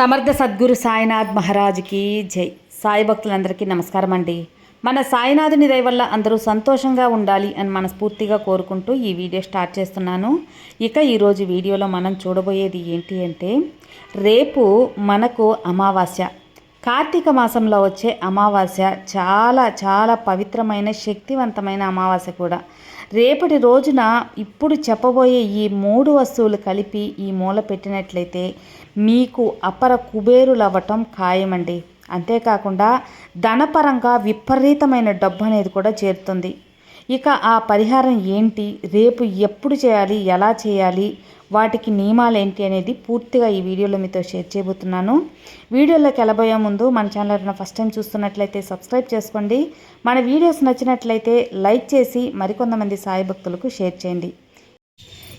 సమర్థ సద్గురు సాయినాథ్ మహారాజ్కి జై. సాయి భక్తులందరికీ నమస్కారం అండి. మన సాయినాథుని దయ వల్ల అందరూ సంతోషంగా ఉండాలి అని మనస్ఫూర్తిగా కోరుకుంటూ ఈ వీడియో స్టార్ట్ చేస్తున్నాను. ఇక ఈరోజు వీడియోలో మనం చూడబోయేది ఏంటి అంటే రేపు మనకు అమావాస్య. కార్తీక మాసంలో వచ్చే అమావాస్య చాలా చాలా పవిత్రమైన శక్తివంతమైన అమావాస్య కూడా. రేపటి రోజున ఇప్పుడు చెప్పబోయే ఈ మూడు వస్తువులు కలిపి ఈ మూల పెట్టినట్లయితే మీకు అపర కుబేరులవ్వటం ఖాయమండి. అంతేకాకుండా ధనపరంగా విపరీతమైన డబ్బు అనేది కూడా చేరుతుంది. ఇక ఆ పరిహారం ఏంటి? రేపు ఎప్పుడు చేయాలి? ఎలా చేయాలి? వాటికి నియమాలు ఏంటి అనేది పూర్తిగా ఈ వీడియోలో మీతో షేర్ చేయబోతున్నాను. వీడియోలోకి వెళ్ళబోయే ముందు మన ఛానల్ ఫస్ట్ టైం చూస్తున్నట్లయితే సబ్స్క్రైబ్ చేసుకోండి. మన వీడియోస్ నచ్చినట్లయితే లైక్ చేసి మరికొంతమంది సాయి భక్తులకు షేర్ చేయండి.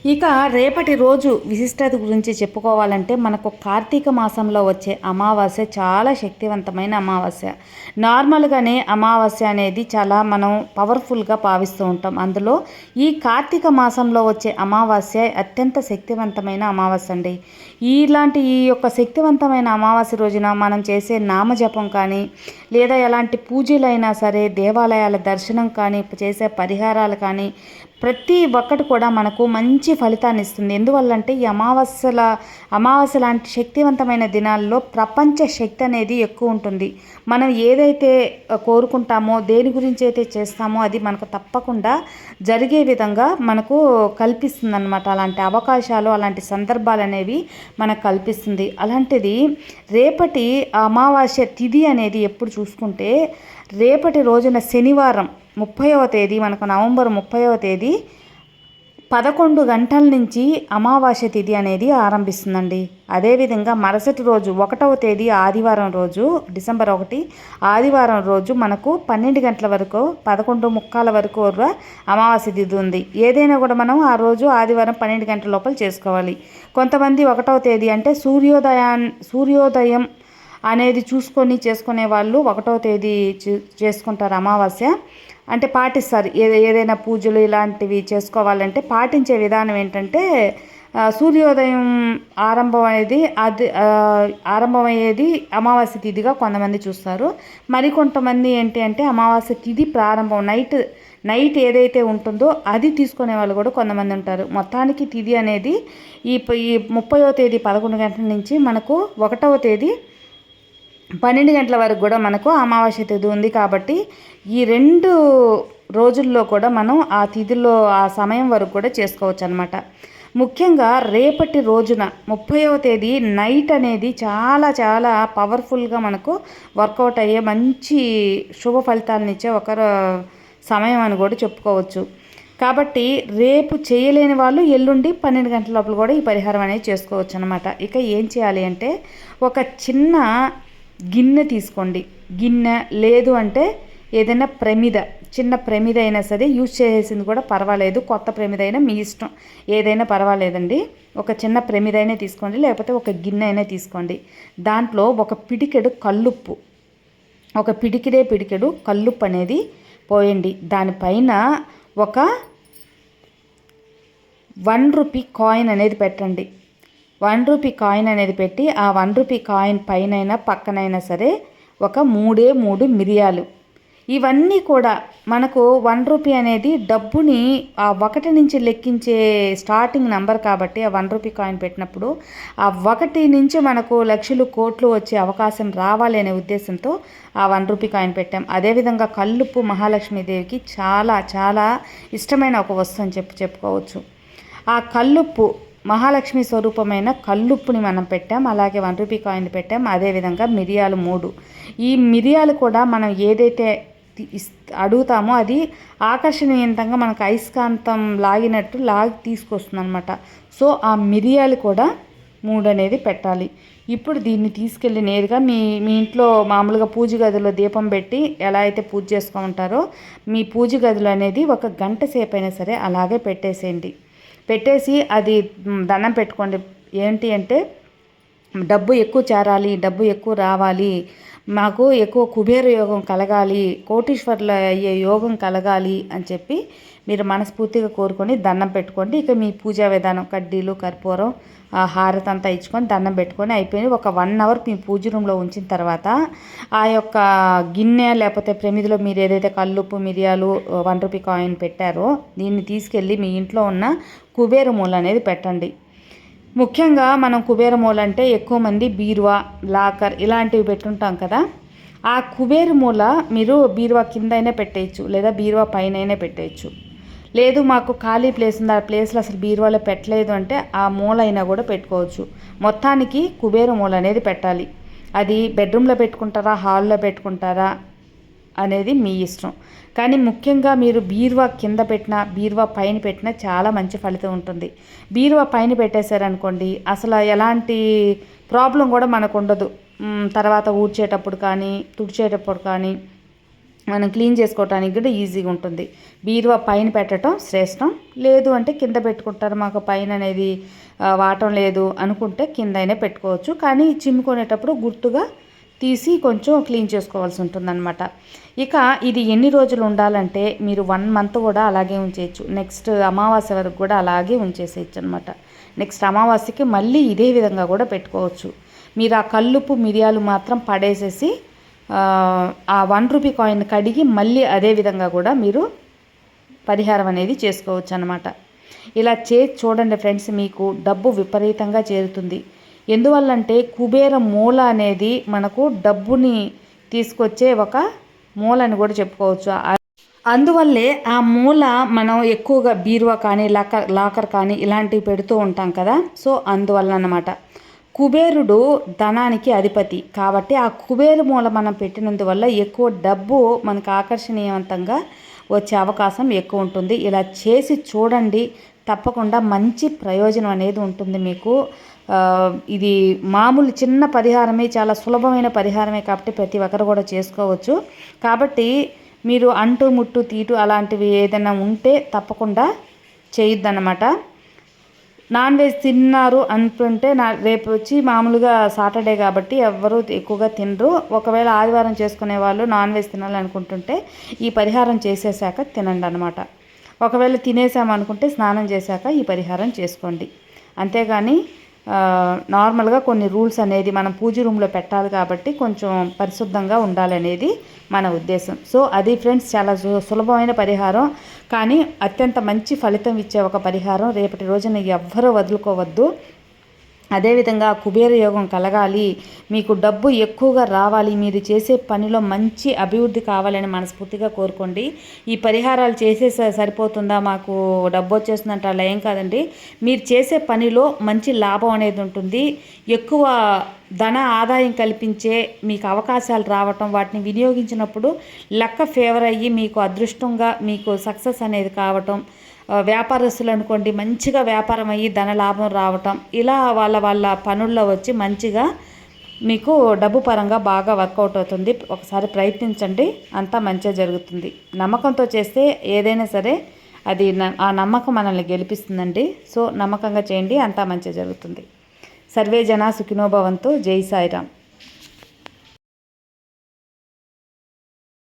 ఇక రేపటి రోజు విశిష్టత గురించి చెప్పుకోవాలంటే మనకు కార్తీక మాసంలో వచ్చే అమావాస్య చాలా శక్తివంతమైన అమావాస్య. నార్మల్గానే అమావాస్య అనేది చాలా మనం పవర్ఫుల్గా భావిస్తూ ఉంటాం. అందులో ఈ కార్తీక మాసంలో వచ్చే అమావాస్య అత్యంత శక్తివంతమైన అమావాస్య అండి. ఇలాంటి ఈ యొక్క శక్తివంతమైన అమావాస్య రోజున మనం చేసే నామజపం కానీ లేదా ఎలాంటి పూజలైనా సరే దేవాలయాల దర్శనం కానీ చేసే పరిహారాలు కానీ ప్రతి ఒక్కటి కూడా మనకు మంచి ఫలితాన్ని ఇస్తుంది. ఎందువల్లంటే ఈ అమావాస్యల అమావాస్య లాంటి శక్తివంతమైన దినాల్లో ప్రపంచ శక్తి అనేది ఎక్కువ ఉంటుంది. మనం ఏదైతే కోరుకుంటామో దేని గురించి అయితే చేస్తామో అది మనకు తప్పకుండా జరిగే విధంగా మనకు కల్పిస్తుంది అనమాట అలాంటి అవకాశాలు అలాంటి సందర్భాలు అనేవి మనకు కల్పిస్తుంది. అలాంటిది రేపటి అమావాస్య తిథి అనేది ఎప్పుడు చూసుకుంటే రేపటి రోజున శనివారం ముప్పైవ తేదీ మనకు నవంబర్ ముప్పైవ తేదీ పదకొండు గంటల నుంచి అమావాస్య తిథి అనేది ఆరంభిస్తుందండి. అదేవిధంగా మరుసటి రోజు ఒకటవ తేదీ ఆదివారం రోజు డిసెంబర్ ఒకటి ఆదివారం రోజు మనకు పన్నెండు గంటల వరకు పదకొండు ముక్కాల వరకు అమావాస్య తిథి ఉంది. ఏదైనా కూడా మనం ఆ రోజు ఆదివారం పన్నెండు గంటల లోపల చేసుకోవాలి. కొంతమంది ఒకటవ తేదీ అంటే సూర్యోదయాన్ సూర్యోదయం అనేది చూసుకొని చేసుకునే వాళ్ళు ఒకటవ తేదీ చేసుకుంటారు అమావాస్య. అంటే పాటిస్తారు. ఏ ఏదైనా పూజలు ఇలాంటివి చేసుకోవాలంటే పాటించే విధానం ఏంటంటే సూర్యోదయం ఆరంభం అనేది అది ఆరంభమయ్యేది అమావాస్య తిథిగా కొంతమంది చూస్తారు. మరికొంతమంది ఏంటి అంటే అమావాస్య తిథి ప్రారంభం నైట్ నైట్ ఏదైతే ఉంటుందో అది తీసుకునే వాళ్ళు కూడా కొంతమంది ఉంటారు. మొత్తానికి తిథి అనేది ఈ ఈ ముప్పయో తేదీ పదకొండు గంటల నుంచి మనకు ఒకటవ తేదీ పన్నెండు గంటల వరకు కూడా మనకు అమావాస్య తిథి ఉంది కాబట్టి ఈ రెండు రోజుల్లో కూడా మనం ఆ తిథిలో ఆ సమయం వరకు కూడా చేసుకోవచ్చు అనమాట ముఖ్యంగా రేపటి రోజున ముప్పైవ తేదీ నైట్ అనేది చాలా చాలా పవర్ఫుల్గా మనకు వర్కౌట్ అయ్యే మంచి శుభ ఫలితాలను ఇచ్చే ఒక సమయం అని కూడా చెప్పుకోవచ్చు. కాబట్టి రేపు చేయలేని వాళ్ళు ఎల్లుండి పన్నెండు గంటల లోపల కూడా ఈ పరిహారం అనేది చేసుకోవచ్చు అనమాట ఇక ఏం చేయాలి అంటే ఒక చిన్న గిన్నె తీసుకోండి. గిన్నె లేదు అంటే ఏదైనా ప్రమిద చిన్న ప్రమిద అయినా సరే యూజ్ చేసేసింది కూడా పర్వాలేదు. కొత్త ప్రమిద అయినా మీ ఇష్టం. ఏదైనా పర్వాలేదండి. ఒక చిన్న ప్రమిద అయినా తీసుకోండి. లేకపోతే ఒక గిన్నె అయినా తీసుకోండి. దాంట్లో ఒక పిడికెడు కల్లుప్పు. ఒక పిడికిడే పిడికెడు కల్లుప్పు అనేది పోయండి. దానిపైన ఒక వన్ రూపీ కాయిన్ అనేది పెట్టండి. వన్ రూపీ కాయిన్ అనేది పెట్టి ఆ వన్ రూపీ కాయిన్ పైన పక్కనైనా సరే ఒక మూడే మూడు మిరియాలు. ఇవన్నీ కూడా మనకు వన్ రూపీ అనేది డబ్బుని ఆ ఒకటి నుంచి లెక్కించే స్టార్టింగ్ నెంబర్ కాబట్టి ఆ వన్ రూపీ కాయిన్ పెట్టినప్పుడు ఆ ఒకటి నుంచి మనకు లక్షలు కోట్లు వచ్చే అవకాశం రావాలి అనే ఉద్దేశంతో ఆ వన్ రూపీ కాయిన్ పెట్టాం. అదేవిధంగా కల్లుప్పు మహాలక్ష్మీదేవికి చాలా చాలా ఇష్టమైన ఒక వస్తువు అని చెప్పి చెప్పుకోవచ్చు. ఆ కల్లుప్పు మహాలక్ష్మి స్వరూపమైన కల్లుప్పుని మనం పెట్టాం అలాగే వన్ రూపీ కాయిన్ పెట్టాం అదేవిధంగా మిరియాలు మూడు. ఈ మిరియాలు కూడా మనం ఏదైతే అడుగుతామో అది ఆకర్షణీయంతంగా మనకు అయస్కాంతం లాగినట్టు లాగి తీసుకొస్తుంది అనమాట సో ఆ మిరియాలు కూడా మూడు అనేది పెట్టాలి. ఇప్పుడు దీన్ని తీసుకెళ్ళి నేరుగా మీ మీ ఇంట్లో మామూలుగా పూజ గదిలో దీపం పెట్టి ఎలా అయితే పూజ చేసుకుంటారో మీ పూజ గదిలో అనేది ఒక గంట సేపు అయినా సరే అలాగే పెట్టేసేయండి. పెట్టేసి అది దండం పెట్టుకోండి. ఏంటి అంటే డబ్బు ఎక్కువ చేరాలి డబ్బు ఎక్కువ రావాలి మాకు ఎక్కువ కుబేర యోగం కలగాలి కోటీశ్వర్ల అయ్యే యోగం కలగాలి అని చెప్పి మీరు మనస్ఫూర్తిగా కోరుకొని దండం పెట్టుకోండి. ఇక మీ పూజా విధానం కడ్డీలు కర్పూరం ఆ హారతి అంతా ఇచ్చుకొని దండం పెట్టుకొని అయిపోయి ఒక వన్ అవర్ మీ పూజ రూమ్లో ఉంచిన తర్వాత ఆ యొక్క గిన్నె లేకపోతే ప్రమిదిలో మీరు ఏదైతే కల్లుప్పు మిరియాలు వన్ రూపీ కాయిన్ పెట్టారో దీన్ని తీసుకెళ్ళి మీ ఇంట్లో ఉన్న కుబేర మూల అనేది పెట్టండి. ముఖ్యంగా మనం కుబేర మూల అంటే ఎక్కువ మంది బీరువా లాకర్ ఇలాంటివి పెట్టుంటాం కదా. ఆ కుబేరమూల మీరు బీరువా కింద అయినా పెట్టేయచ్చు లేదా బీరువా పైన అయినా పెట్టేయచ్చు. లేదు మాకు ఖాళీ ప్లేస్ ఉంది ఆ ప్లేస్లో అసలు బీరువాలో పెట్టలేదు అంటే ఆ మూల అయినా కూడా పెట్టుకోవచ్చు. మొత్తానికి కుబేర మూల అనేది పెట్టాలి. అది బెడ్రూమ్లో పెట్టుకుంటారా హాల్లో పెట్టుకుంటారా అనేది మీ ఇష్టం. కానీ ముఖ్యంగా మీరు బీరువా కింద పెట్టినా బీరువా పైన పెట్టినా చాలా మంచి ఫలితం ఉంటుంది. బీరువా పైన పెట్టేశారనుకోండి అసలు ఎలాంటి ప్రాబ్లం కూడా మనకు ఉండదు తర్వాత ఊడ్చేటప్పుడు కానీ తుడిచేటప్పుడు కానీ మనం క్లీన్ చేసుకోవటానికి కూడా ఈజీగా ఉంటుంది. బీరువా పైన పెట్టడం శ్రేష్టం. లేదు అంటే కింద పెట్టుకుంటారు మాకు పైన అనేది వాటం లేదు అనుకుంటే కింద అయినా పెట్టుకోవచ్చు. కానీ చిమ్ముకునేటప్పుడు గుర్తుగా తీసి కొంచెం క్లీన్ చేసుకోవాల్సి ఉంటుందన్నమాట. ఇక ఇది ఎన్ని రోజులు ఉండాలంటే మీరు వన్ మంత్ కూడా అలాగే ఉంచేయచ్చు. నెక్స్ట్ అమావాస్య వరకు కూడా అలాగే ఉంచేసేయచ్చు అనమాట నెక్స్ట్ అమావాస్యకి మళ్ళీ ఇదే విధంగా కూడా పెట్టుకోవచ్చు. మీరు ఆ కల్లుపు మిరియాలు మాత్రం పడేసేసి ఆ వన్ రూపీ కాయిన్ కడిగి మళ్ళీ అదే విధంగా కూడా మీరు పరిహారం అనేది చేసుకోవచ్చు అనమాట ఇలా చేసి చూడండి ఫ్రెండ్స్ మీకు డబ్బు విపరీతంగా చేరుతుంది. ఎందువల్లంటే కుబేర మూల అనేది మనకు డబ్బుని తీసుకొచ్చే ఒక మూల అని కూడా చెప్పుకోవచ్చు. అందువల్లే ఆ మూల మనం ఎక్కువగా బీరువా కానీ లాకర్ లాకర్ కానీ ఇలాంటివి పెడుతూ ఉంటాం కదా. సో అందువల్ల అన్నమాట కుబేరుడు ధనానికి అధిపతి. కాబట్టి ఆ కుబేరు మూల మనం పెట్టినందువల్ల ఎక్కువ డబ్బు మనకు ఆకర్షణీయవంతంగా వచ్చే అవకాశం ఎక్కువ ఉంటుంది. ఇలా చేసి చూడండి. తప్పకుండా మంచి ప్రయోజనం అనేది ఉంటుంది మీకు. ఇది మామూలు చిన్న పరిహారమే చాలా సులభమైన పరిహారమే కాబట్టి ప్రతి ఒక్కరు కూడా చేసుకోవచ్చు. కాబట్టి మీరు అంటు ముట్టు తీటు అలాంటివి ఏదైనా ఉంటే తప్పకుండా చేయొద్దన్నమాట. నాన్ వెజ్ తిన్నారు అనుకుంటే నా రేపు వచ్చి మామూలుగా సాటర్డే కాబట్టి ఎవ్వరూ ఎక్కువగా తినరు. ఒకవేళ ఆదివారం చేసుకునే వాళ్ళు నాన్ వెజ్ తినాలనుకుంటుంటే ఈ పరిహారం చేసేసాక తినండి అనమాట ఒకవేళ తినేసామనుకుంటే స్నానం చేశాక ఈ పరిహారం చేసుకోండి. అంతేగాని నార్మల్గా కొన్ని రూల్స్ అనేది మనం పూజ రూమ్లో పెట్టాలి కాబట్టి కొంచెం పరిశుద్ధంగా ఉండాలనేది మన ఉద్దేశం. సో అది ఫ్రెండ్స్ చాలా సులభమైన పరిహారం. కానీ అత్యంత మంచి ఫలితం ఇచ్చే ఒక పరిహారం రేపటి రోజున ఎవ్వరూ వదులుకోవద్దు. అదేవిధంగా కుబేర యోగం కలగాలి మీకు డబ్బు ఎక్కువగా రావాలి మీరు చేసే పనిలో మంచి అభివృద్ధి కావాలని మనస్ఫూర్తిగా కోరుకోండి. ఈ పరిహారాలు చేసే సరిపోతుందా? మాకు డబ్బు వచ్చేస్తుందంటే అలా ఏం కాదండి. మీరు చేసే పనిలో మంచి లాభం అనేది ఉంటుంది. ఎక్కువ ధన ఆదాయం కల్పించే మీకు అవకాశాలు రావటం వాటిని వినియోగించినప్పుడు లెక్క ఫేవర్ అయ్యి మీకు అదృష్టంగా మీకు సక్సెస్ అనేది కావటం వ్యాపారస్తులు అనుకోండి మంచిగా వ్యాపారం అయ్యి ధన లాభం రావటం ఇలా వాళ్ళ వాళ్ళ పనుల్లో వచ్చి మంచిగా మీకు డబ్బు పరంగా బాగా వర్కౌట్ అవుతుంది. ఒకసారి ప్రయత్నించండి అంతా మంచిగా జరుగుతుంది. నమ్మకంతో చేస్తే ఏదైనా సరే అది ఆ నమ్మకం మనల్ని గెలిపిస్తుందండి. సో నమ్మకంగా చేయండి అంతా మంచిగా జరుగుతుంది. సర్వే జన సుఖినోభవంతో జై సాయిరామ్.